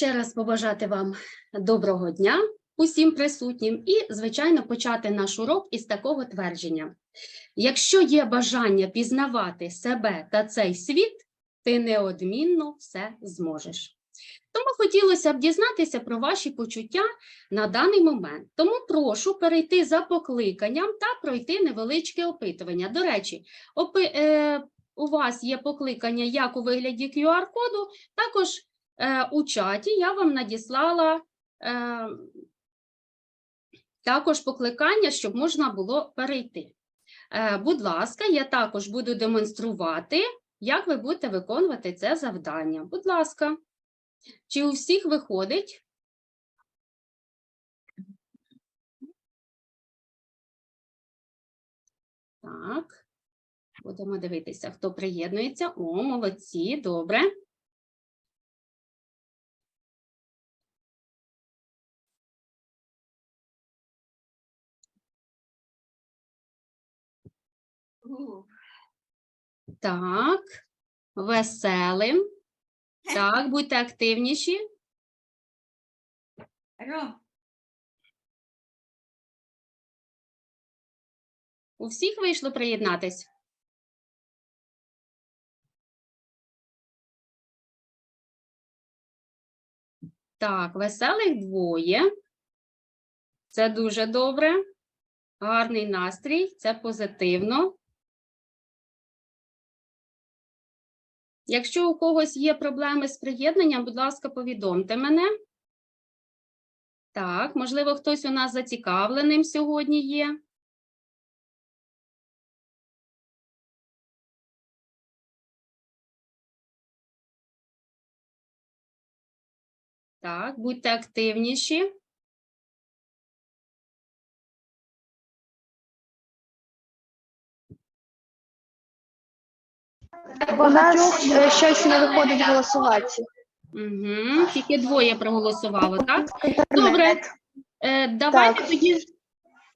ще раз побажати вам доброго дня усім присутнім і, звичайно, почати наш урок із такого твердження. Якщо є бажання пізнавати себе та цей світ, ти неодмінно все зможеш. Тому хотілося б дізнатися про ваші почуття на даний момент. Тому прошу перейти за покликанням та пройти невеличке опитування. До речі, опи, е, у вас є покликання як у вигляді QR-коду, також у чаті я вам надіслала е, також покликання, щоб можна було перейти. Е, будь ласка, я також буду демонструвати, як ви будете виконувати це завдання. Будь ласка, чи у всіх виходить? Так, будемо дивитися, хто приєднується. О, молодці, добре. Так, веселим. Так, будьте активніші. У всіх вийшло приєднатись? Так, веселих двоє. Це дуже добре. Гарний настрій, це позитивно. Якщо у когось є проблеми з приєднанням, будь ласка, повідомте мене. Так, можливо, хтось у нас зацікавленим сьогодні є. Так, будьте активніші. У нас е, щось не виходить голосувати. Угу, тільки двоє проголосувало, так? Добре. Е, давайте, Так. тоді,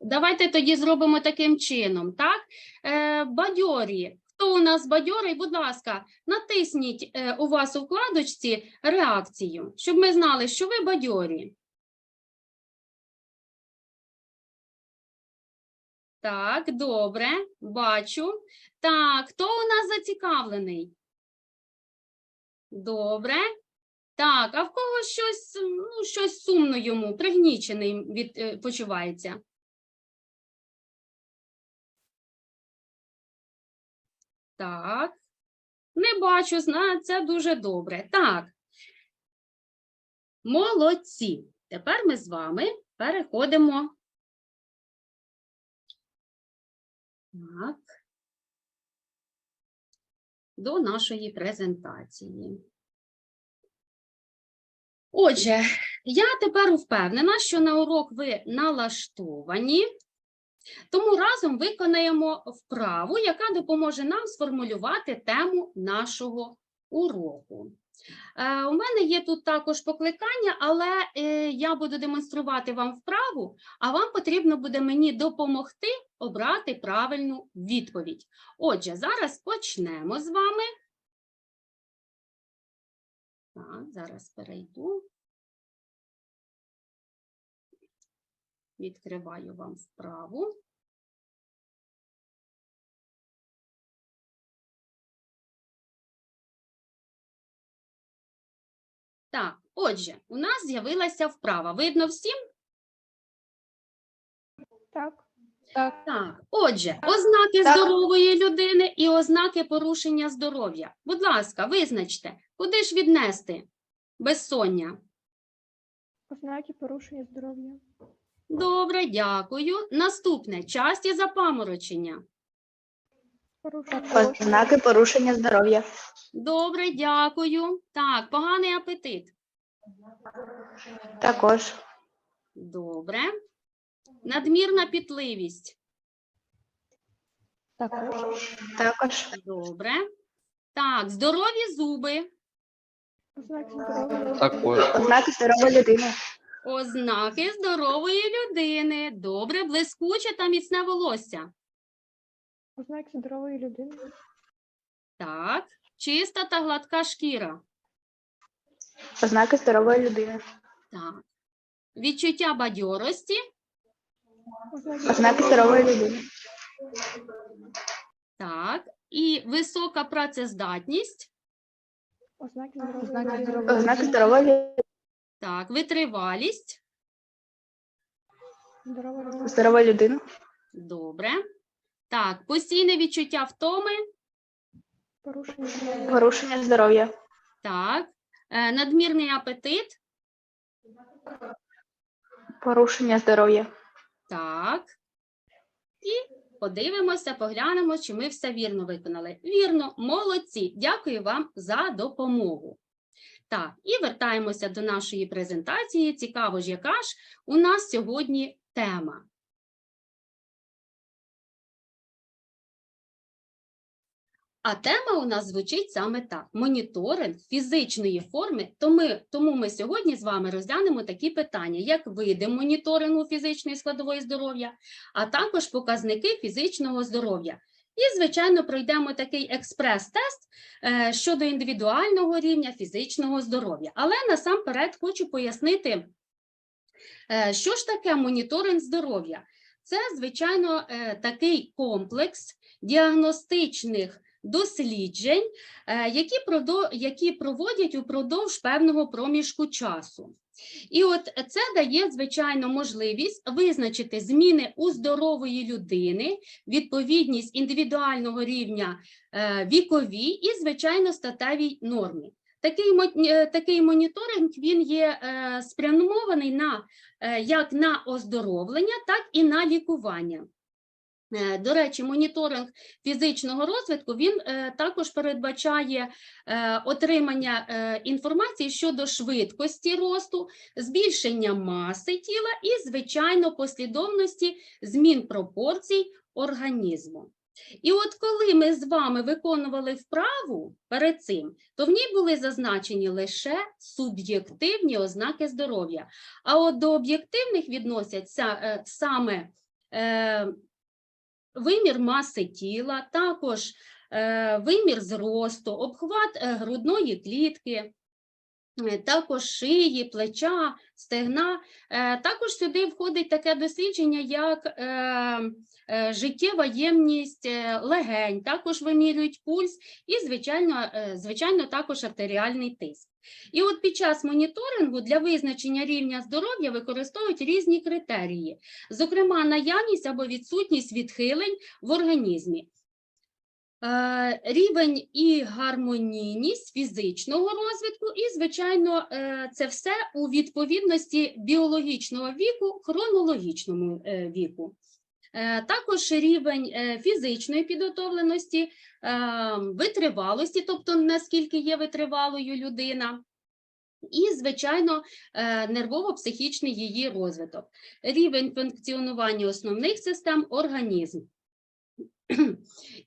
давайте тоді зробимо таким чином, так? Е, бадьорі. Хто у нас бадьорий, будь ласка, натисніть е, у вас у вкладочці реакцію, щоб ми знали, що ви бадьорі. Так, добре, бачу. Так, хто у нас зацікавлений? Добре. Так, а в кого щось, ну, щось сумно йому, пригнічений від, е, почувається? Так, не бачу, знаю, це дуже добре. Так. Молодці. Тепер ми з вами переходимо. Так. До нашої презентації. Отже, я тепер впевнена, що на урок ви налаштовані, тому разом виконаємо вправу, яка допоможе нам сформулювати тему нашого уроку. Е, у мене є тут також покликання, але е, я буду демонструвати вам вправу, а вам потрібно буде мені допомогти обрати правильну відповідь. Отже, зараз почнемо з вами. Так, зараз перейду. Відкриваю вам вправу. Так, отже, у нас з'явилася вправа. Видно всім? Так. Так, отже, ознаки Так. здорової людини і ознаки порушення здоров'я. Будь ласка, визначте, куди ж віднести безсоння? Ознаки порушення здоров'я. Добре, дякую. Наступне часті запаморочення. Ознаки порушення здоров'я. Добре, дякую. Так, поганий апетит. Також. Добре. Надмірна пітливість. Також. Також. Добре. Так, здорові зуби. Також. Ознаки здорової людини. Ознаки здорової людини. Добре, блискуче та міцне волосся. Ознаки здорової людини. Так, чиста та гладка шкіра. Ознаки здорової людини. Так. Відчуття бадьорості. Ознаки здорової людини. Так. І висока працездатність. Ознаки здорової людини. Так. Витривалість. Здорової людини. Добре. Так. Постійне відчуття втоми. Порушення здоров'я. Так. Е, надмірний апетит. Порушення здоров'я. Так. І подивимося, поглянемо, чи ми все вірно виконали. Вірно, молодці. Дякую вам за допомогу. Так, і вертаємося до нашої презентації. Цікаво ж, яка ж у нас сьогодні тема. А тема у нас звучить саме так: моніторинг фізичної форми. То тому ми сьогодні з вами розглянемо такі питання, як види моніторингу фізичної складової здоров'я, а також показники фізичного здоров'я. І, звичайно, пройдемо такий експрес-тест е, щодо індивідуального рівня фізичного здоров'я. Але насамперед хочу пояснити, е, що ж таке моніторинг здоров'я. Це, звичайно, е, такий комплекс діагностичних досліджень, е, які, які проводять упродовж певного проміжку часу. І от це дає, звичайно, можливість визначити зміни у здорової людини, відповідність індивідуального рівня е, віковій і, звичайно, статевій нормі. Такий, е, такий моніторинг він є спрямований на, як на оздоровлення, так і на лікування. Е, До речі, моніторинг фізичного розвитку він е, також передбачає е, отримання інформації щодо швидкості росту, збільшення маси тіла і, звичайно, послідовності змін пропорцій організму. І от коли ми з вами виконували вправу перед цим, то в ній були зазначені лише суб'єктивні ознаки здоров'я. А от до об'єктивних відносяться саме вимір маси тіла, також е, вимір зросту, обхват е, грудної клітки, е, також шиї, плеча, стегна. Також сюди входить таке дослідження, як життєва ємність легень, також вимірюють пульс і, звичайно, звичайно, також артеріальний тиск. І от під час моніторингу для визначення рівня здоров'я використовують різні критерії, зокрема, наявність або відсутність відхилень в організмі. Е, Рівень і гармонійність фізичного розвитку, і, звичайно, е, це все у відповідності біологічного віку, хронологічному е, віку. Е, Також рівень е, фізичної підготовленості, е, витривалості, тобто наскільки є витривалою людина. І, звичайно, нервово-психічний її розвиток, рівень функціонування основних систем організму.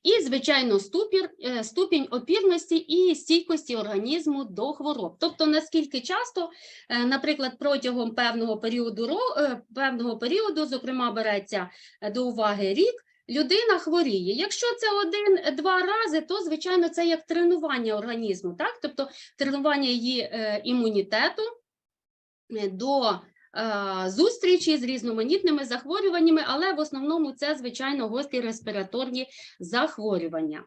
І, звичайно, ступір, е, ступінь опірності і стійкості організму до хвороб. Тобто, наскільки часто, е, наприклад, протягом певного періоду, е, певного періоду, зокрема, береться до уваги рік, людина хворіє. Якщо це один-два рази, то, звичайно, це як тренування організму, так? тобто тренування її імунітету до зустрічі з різноманітними захворюваннями, але в основному це, звичайно, гострі респіраторні захворювання.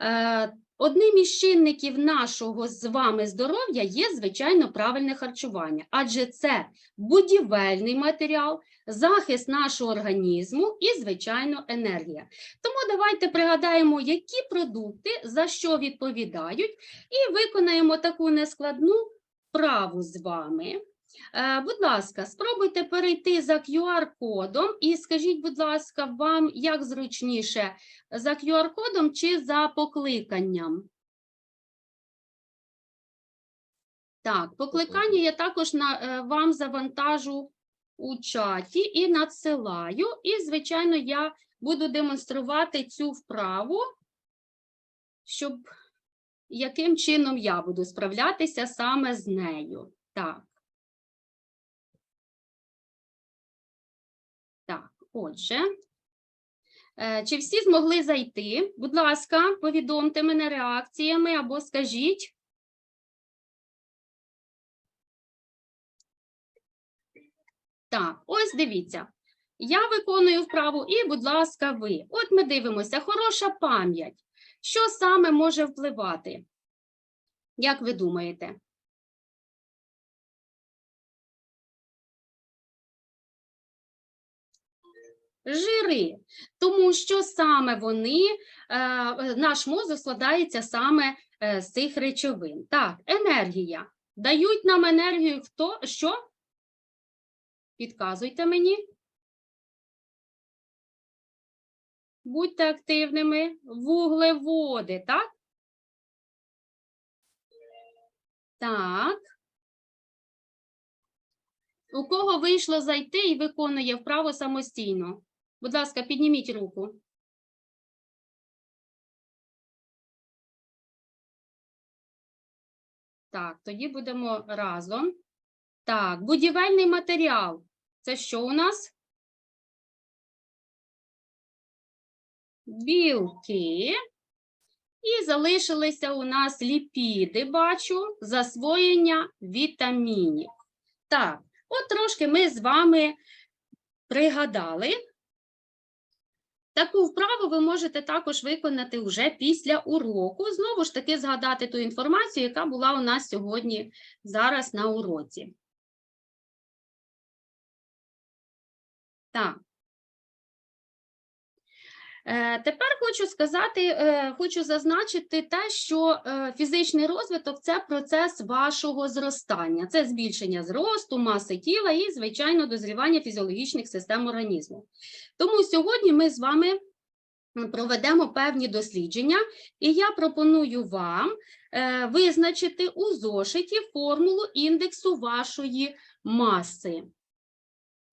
Е, Одним із чинників нашого з вами здоров'я є, звичайно, правильне харчування, адже це будівельний матеріал, захист нашого організму і, звичайно, енергія. Тому давайте пригадаємо, які продукти за що відповідають, і виконаємо таку нескладну вправу з вами. Е, Будь ласка, спробуйте перейти за QR-кодом і скажіть, будь ласка, вам як зручніше за QR-кодом чи за покликанням? Так, покликання я також на, е, вам завантажу у чаті і надсилаю. І, звичайно, я буду демонструвати цю вправу, щоб яким чином я буду справлятися саме з нею. Так. Отже, е, чи всі змогли зайти? Будь ласка, повідомте мене реакціями або скажіть. Так, ось дивіться. Я виконую вправу і, будь ласка, ви. От ми дивимося, хороша пам'ять. Що саме може впливати? Як ви думаєте? Жири, тому що саме вони, е, наш мозок складається саме е, з цих речовин. Так, енергія. Дають нам енергію хто? Що? Підказуйте мені. Будьте активними. Вуглеводи, так? Так. У кого вийшло зайти і виконує вправо самостійно? Будь ласка, підніміть руку. Так, тоді будемо разом. Так, будівельний матеріал. Це що у нас? Білки. І залишилися у нас ліпіди, бачу, засвоєння вітамінів. Так, от трошки ми з вами пригадали. Таку вправу ви можете також виконати вже після уроку. Знову ж таки згадати ту інформацію, яка була у нас сьогодні зараз на уроці. Так. Е, Тепер хочу сказати, е, хочу зазначити те, що е, фізичний розвиток це процес вашого зростання, це збільшення зросту, маси тіла і, звичайно, дозрівання фізіологічних систем організму. Тому сьогодні ми з вами проведемо певні дослідження, і я пропоную вам визначити у зошиті формулу індексу вашої маси.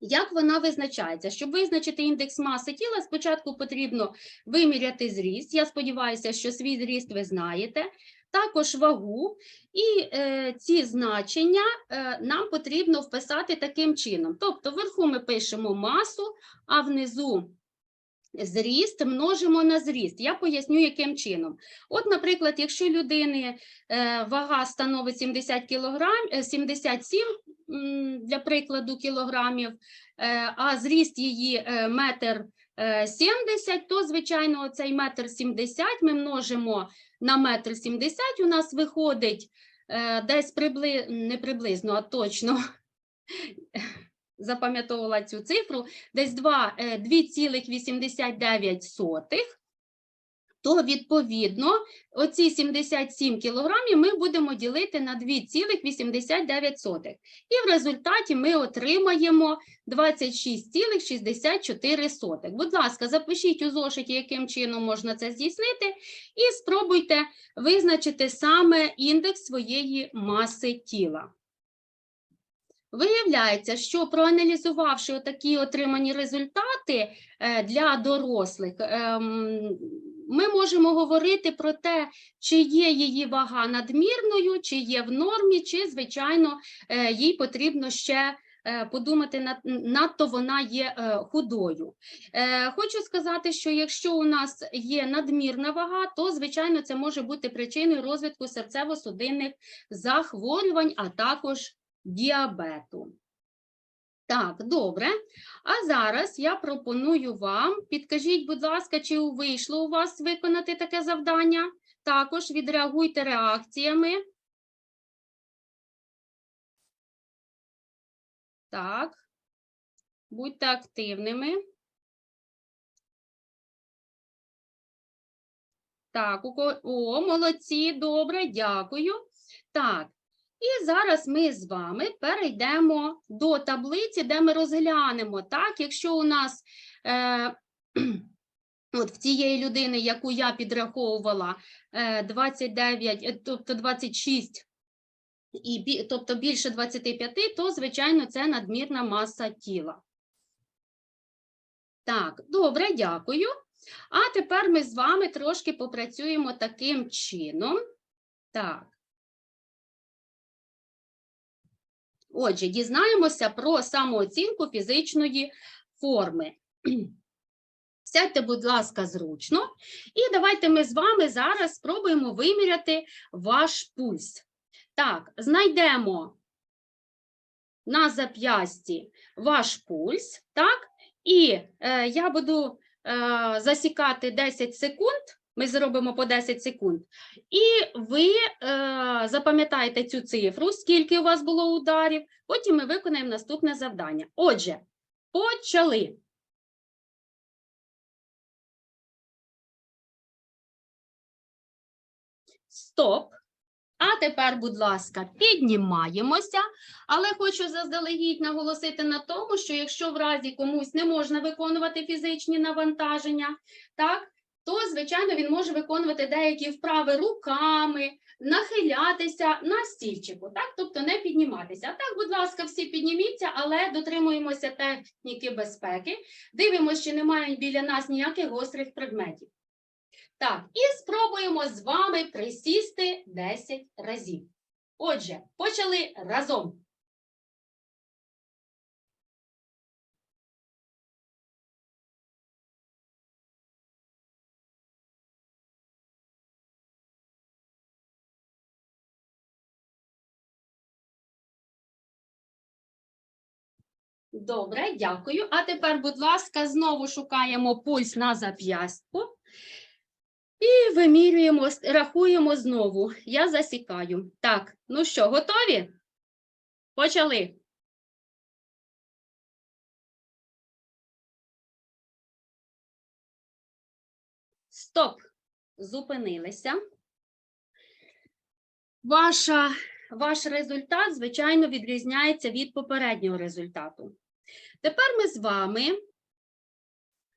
Як вона визначається? Щоб визначити індекс маси тіла, спочатку потрібно виміряти зріст. Я сподіваюся, що свій зріст ви знаєте, також вагу, і е, ці значення е, нам потрібно вписати таким чином. Тобто, вверху ми пишемо масу, а внизу зріст множимо на зріст. Я поясню, яким чином. От, наприклад, якщо людини е, вага становить 70 кілограм, е, 77 м, для прикладу кілограмів, е, а зріст її е, метр е, 70, то, звичайно, цей метр 70 ми множимо на метр 70, у нас виходить е, десь прибли... не приблизно, а точно. Запам'ятовувала цю цифру, десь два- е, 2,89, то відповідно оці 77 кілограмів ми будемо ділити на 2,89. І в результаті ми отримаємо 26,64. Будь ласка, запишіть у зошиті, яким чином можна це здійснити, і спробуйте визначити саме індекс своєї маси тіла. Виявляється, що проаналізувавши отакі отримані результати е, для дорослих, ем, ми можемо говорити про те, чи є її вага надмірною, чи є в нормі, чи, звичайно, е, їй потрібно ще е, подумати, надто вона є е, худою. Хочу сказати, що якщо у нас є надмірна вага, то, звичайно, це може бути причиною розвитку серцево-судинних захворювань, а також діабету. Так, добре. А зараз я пропоную вам, підкажіть, будь ласка, чи вийшло у вас виконати таке завдання? Також відреагуйте реакціями. Так. Будьте активними. Так, о, молодці, добре, дякую. Так, і зараз ми з вами перейдемо до таблиці, де ми розглянемо, так, якщо у нас е, от в цієї людини, яку я підраховувала, е, 29, е, тобто 26, і, тобто більше 25, то, звичайно, це надмірна маса тіла. Так, добре, дякую. А тепер ми з вами трошки попрацюємо таким чином. Так. Отже, дізнаємося про самооцінку фізичної форми. Сядьте, будь ласка, зручно, і давайте ми з вами зараз спробуємо виміряти ваш пульс. Так, знайдемо на зап'ясті ваш пульс, так? І е, я буду е, засікати 10 секунд. Ми зробимо по 10 секунд. І ви е, запам'ятаєте цю цифру, скільки у вас було ударів. Потім ми виконаємо наступне завдання. Отже, почали. Стоп. А тепер, будь ласка, піднімаємося, але хочу заздалегідь наголосити на тому, що якщо в разі комусь не можна виконувати фізичні навантаження, так, то, звичайно, він може виконувати деякі вправи руками, нахилятися на стільчику, так, тобто не підніматися. Так, будь ласка, всі підніміться, але дотримуємося техніки безпеки, дивимося, чи немає біля нас ніяких гострих предметів. Так, і спробуємо з вами присісти 10 разів. Отже, почали разом. Добре, дякую. А тепер, будь ласка, знову шукаємо пульс на зап'ястку. І вимірюємо, рахуємо знову. Я засікаю. Так, ну що, готові? Почали. Стоп. Зупинилися. Ваша, ваш результат, звичайно, відрізняється від попереднього результату. Тепер ми з вами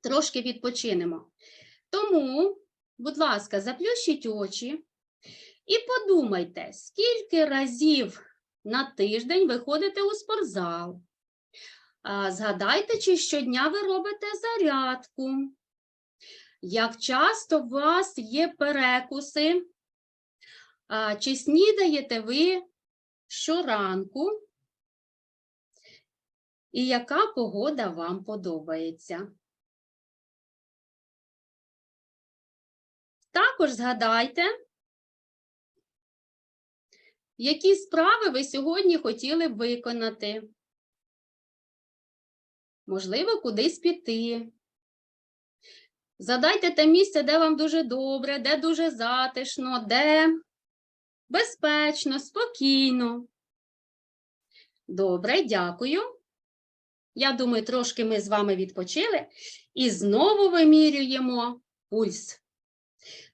трошки відпочинемо. Тому будь ласка, заплющіть очі і подумайте, скільки разів на тиждень ви ходите у спортзал. Згадайте, чи щодня ви робите зарядку. Як часто у вас є перекуси? Чи снідаєте ви щоранку? І яка погода вам подобається? Також згадайте, які справи ви сьогодні хотіли б виконати. Можливо, кудись піти. Задайте те місце, де вам дуже добре, де дуже затишно, де безпечно, спокійно. Добре, дякую. Я думаю, трошки ми з вами відпочили і знову вимірюємо пульс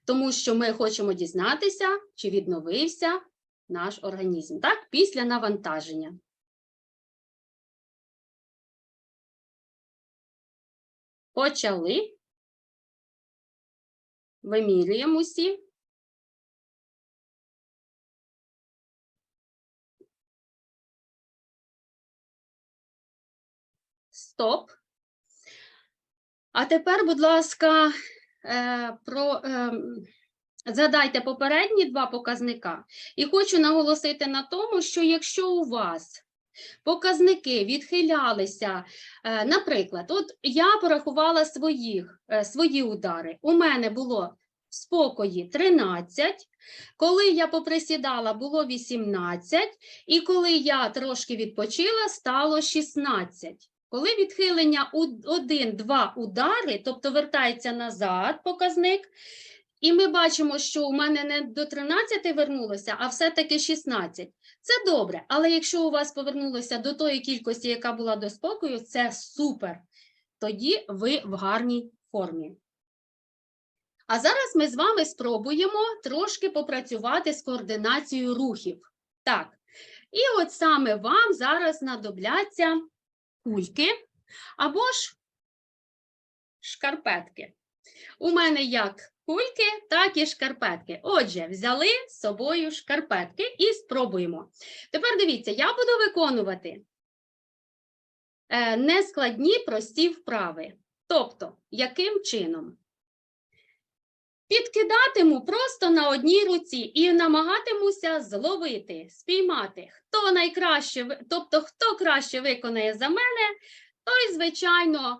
тому що ми хочемо дізнатися, чи відновився наш організм, так, після навантаження. Почали. Вимірюємо усі. Стоп. А тепер, будь ласка, е, про, ем, згадайте попередні два показника. І хочу наголосити на тому, що якщо у вас показники відхилялися, е, наприклад, от я порахувала своїх, е, свої удари. У мене було в спокої 13, коли я поприсідала, було 18, і коли я трошки відпочила, стало 16. Коли відхилення 1-2 удари, тобто вертається назад показник, і ми бачимо, що у мене не до 13 вернулося, а все-таки 16. Це добре, але якщо у вас повернулося до тої кількості, яка була до спокою, це супер. Тоді ви в гарній формі. А зараз ми з вами спробуємо трошки попрацювати з координацією рухів. Так, і от саме вам зараз знадобляться кульки або ж шкарпетки. У мене як кульки, так і шкарпетки. Отже, взяли з собою шкарпетки і спробуємо. Тепер дивіться, я буду виконувати е, нескладні прості вправи. Тобто, яким чином? Підкидатиму просто на одній руці і намагатимуся зловити, спіймати. Хто найкраще, тобто, хто краще виконає за мене, той, звичайно,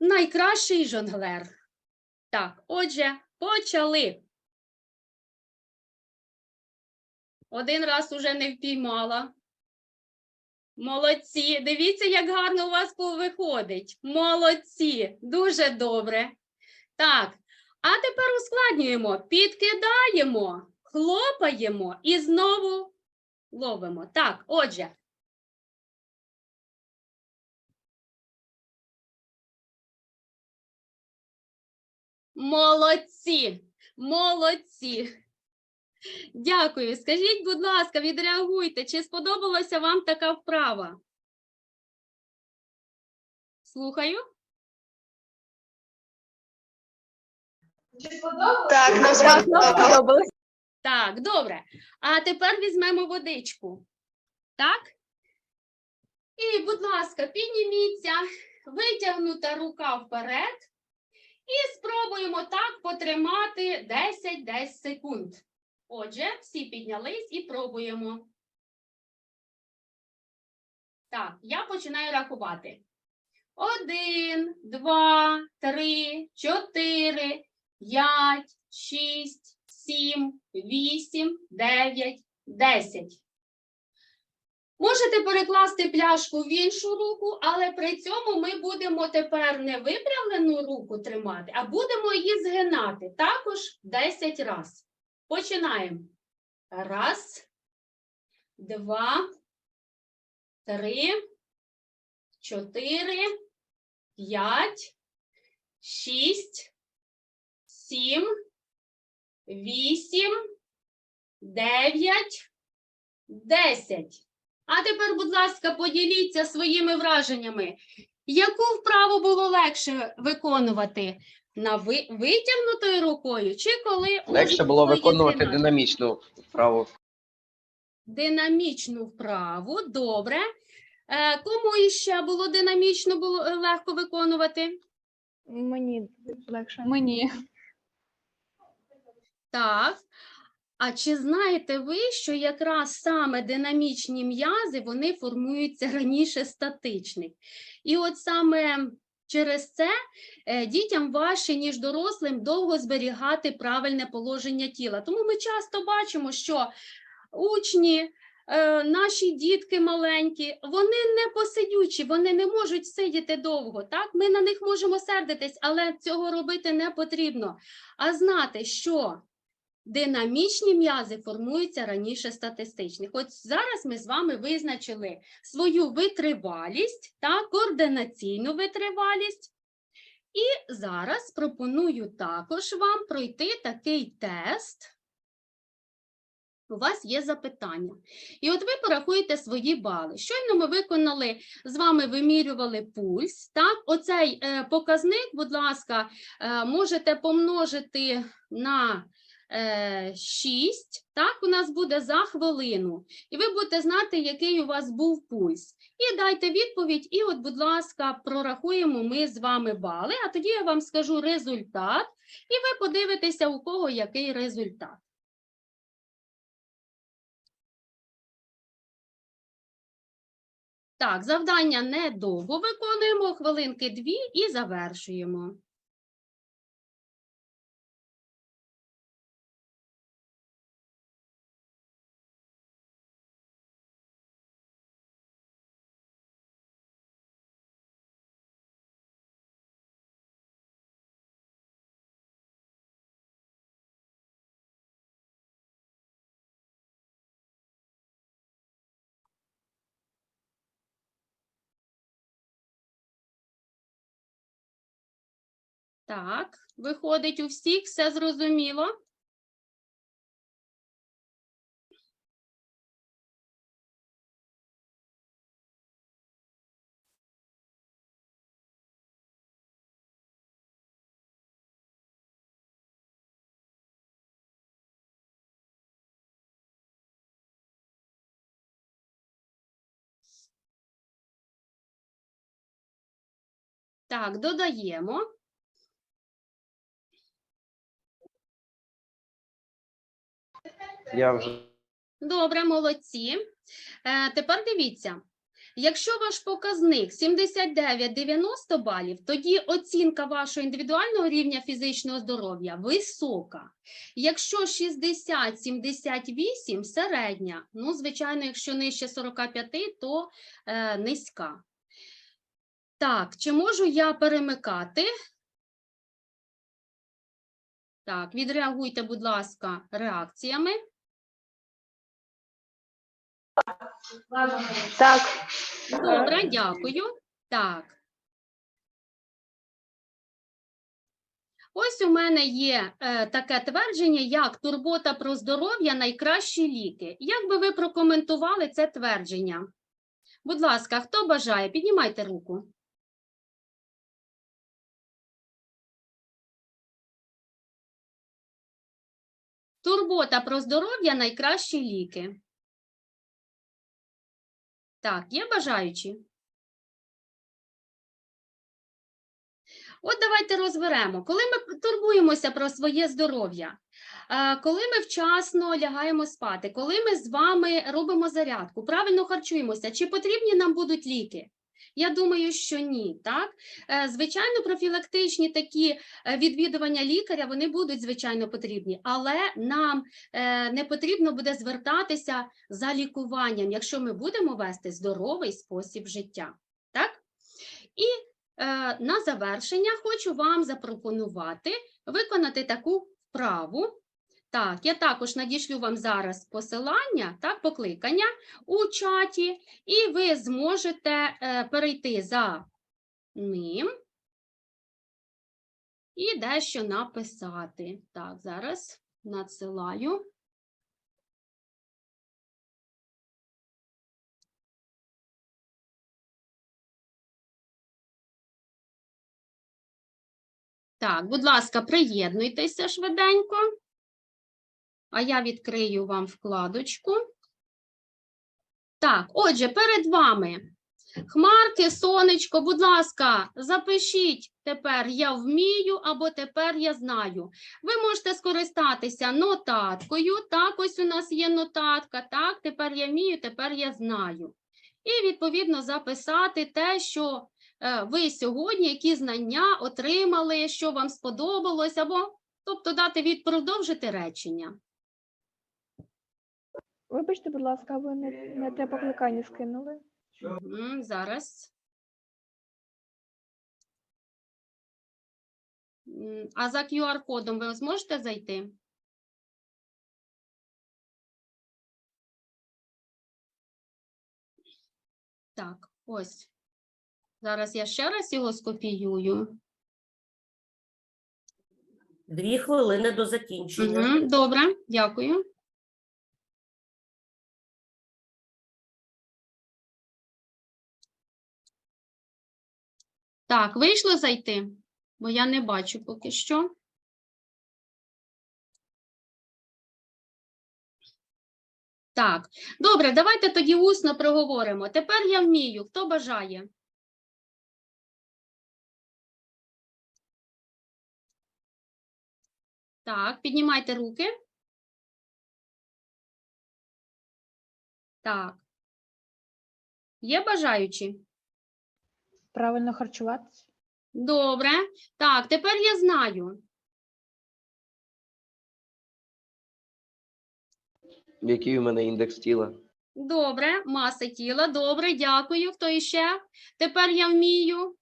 найкращий жонглер. Так, отже, почали. Один раз уже не впіймала. Молодці. Дивіться, як гарно у вас виходить. Молодці. Дуже добре. Так. А тепер ускладнюємо. Підкидаємо, хлопаємо і знову ловимо. Так, отже. Молодці. Молодці. Дякую. Скажіть, будь ласка, відреагуйте, чи сподобалася вам така вправа? Слухаю. Так, нам сподобалось. Так, добре. А тепер візьмемо водичку. Так? І, будь ласка, підніміться, витягнута рука вперед. І спробуємо так потримати 10-10 секунд. Отже, всі піднялись і пробуємо. Так, я починаю рахувати. Один, два, три, чотири, п'ять, шість, сім, вісім, дев'ять, десять. Можете перекласти пляшку в іншу руку, але при цьому ми будемо тепер не випрямлену руку тримати, а будемо її згинати також 10 разів. Починаємо. Раз, два, три, чотири, п'ять, шість, сім, вісім, дев'ять, десять. А тепер, будь ласка, поділіться своїми враженнями. Яку вправу було легше виконувати? На ви... витягнутою рукою чи коли Легше було виконувати динамічну вправу. динамічну вправу? Добре. Е, кому іще було динамічно було е, легко виконувати? Мені легше. Мені. Так. А чи знаєте ви, що якраз саме динамічні м'язи вони формуються раніше статичних? І от саме через це е, дітям важче, ніж дорослим, довго зберігати правильне положення тіла. Тому ми часто бачимо, що учні, е, наші дітки маленькі, вони не посидючі, вони не можуть сидіти довго. Так? Ми на них можемо сердитись, але цього робити не потрібно. А знати, що динамічні м'язи формуються раніше статистичних. От зараз ми з вами визначили свою витривалість та координаційну витривалість. І зараз пропоную також вам пройти такий тест. У вас є запитання. І от ви порахуєте свої бали. Щойно ми виконали, з вами вимірювали пульс. Так, оцей е, показник, будь ласка, е, можете помножити на 6, так, у нас буде за хвилину. І ви будете знати, який у вас був пульс. І дайте відповідь, і от, будь ласка, прорахуємо ми з вами бали, а тоді я вам скажу результат, і ви подивитеся, у кого який результат. Так, завдання недовго виконуємо, хвилинки дві і завершуємо. Так, виходить у всіх, все зрозуміло? Так, додаємо. Я вже Добре, молодці. Е, тепер дивіться. Якщо ваш показник 79-90 балів, тоді оцінка вашого індивідуального рівня фізичного здоров'я висока. Якщо 60-78 середня, ну, звичайно, якщо нижче 45, то е, низька. Так, чи можу я перемикати? Так, відреагуйте, будь ласка, реакціями. Так. Добре, дякую. Так. Ось у мене є е, таке твердження, як турбота про здоров'я найкращі ліки. Як би ви прокоментували це твердження? Будь ласка, хто бажає, піднімайте руку. Турбота про здоров'я найкращі ліки. Так, є бажаючі? От давайте розберемо. Коли ми турбуємося про своє здоров'я, е, коли ми вчасно лягаємо спати, коли ми з вами робимо зарядку, правильно харчуємося, чи потрібні нам будуть ліки? Я думаю, що ні. Так? Е, Звичайно, профілактичні такі е, відвідування лікаря вони будуть звичайно потрібні, але нам е, не потрібно буде звертатися за лікуванням, якщо ми будемо вести здоровий спосіб життя. Так? І на завершення хочу вам запропонувати виконати таку вправу. Так, я також надішлю вам зараз посилання, так, покликання у чаті, і ви зможете е, перейти за ним і дещо написати. Так, зараз надсилаю. Так, будь ласка, приєднуйтеся швиденько. А я відкрию вам вкладочку. Так, отже, перед вами хмарки, сонечко, будь ласка, запишіть тепер я вмію або тепер я знаю. Ви можете скористатися нотаткою. Так, ось у нас є нотатка. Так, тепер я вмію, тепер я знаю. І відповідно записати те, що е, ви сьогодні, які знання отримали, що вам сподобалось, або тобто дати від продовжити речення. Вибачте, будь ласка, ви не, не те покликання скинули. Мгм, Зараз. А за QR-кодом ви зможете зайти? Так, ось. Зараз я ще раз його скопіюю. Дві хвилини до закінчення. Мгм, Добре, дякую. Так, вийшло зайти, бо я не бачу поки що. Так, добре, давайте тоді усно проговоримо. Тепер я вмію. Хто бажає? Так, піднімайте руки. Так. Є бажаючі? Правильно харчуватися? Добре. Так, тепер я знаю. Який у мене індекс тіла? Добре, маса тіла. Добре, дякую. Хто іще? Тепер я вмію.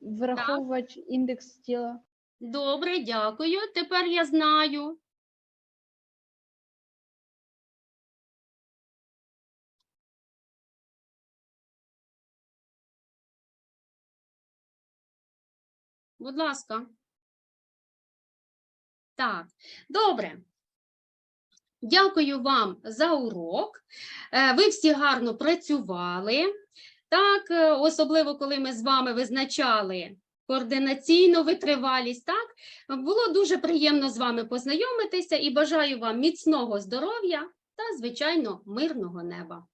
Враховувати індекс тіла. Добре, дякую. Тепер я знаю. Будь ласка. Так, добре. Дякую вам за урок. Е, Ви всі гарно працювали. Так, е, особливо коли ми з вами визначали координаційну витривалість. Так, було дуже приємно з вами познайомитися і бажаю вам міцного здоров'я та, звичайно, мирного неба.